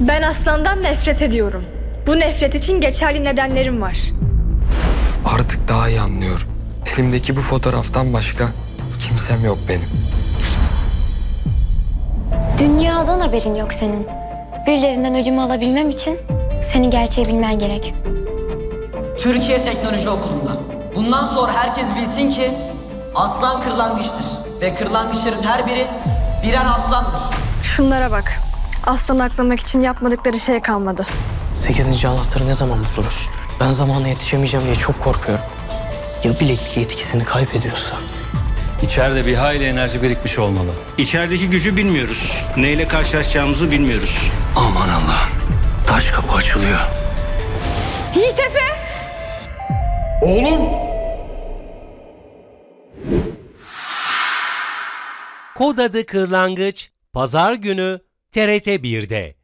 Ben aslandan nefret ediyorum. Bu nefret için geçerli nedenlerim var. Artık daha iyi anlıyorum. Elimdeki bu fotoğraftan başka kimsem yok benim. Dünyadan haberin yok senin. Birilerinden öcümü alabilmem için senin gerçeği bilmen gerek. Türkiye Teknoloji Okulu'nda. Bundan sonra herkes bilsin ki aslan kırlangıçtır. Ve kırlangıçların her biri birer aslandır. Şunlara bak. Aslan aklamak için yapmadıkları şey kalmadı. 8. anahtarı ne zaman buluruz? Ben zamana yetişemeyeceğim diye çok korkuyorum. Ya bileklik etkisini kaybediyorsa? İçeride bir hayli enerji birikmiş olmalı. İçerideki gücü bilmiyoruz. Neyle karşılaşacağımızı bilmiyoruz. Aman Allah'ım. Taş kapı açılıyor. Yiğit Efe! Kod adı Kırlangıç Pazar günü TRT 1'de.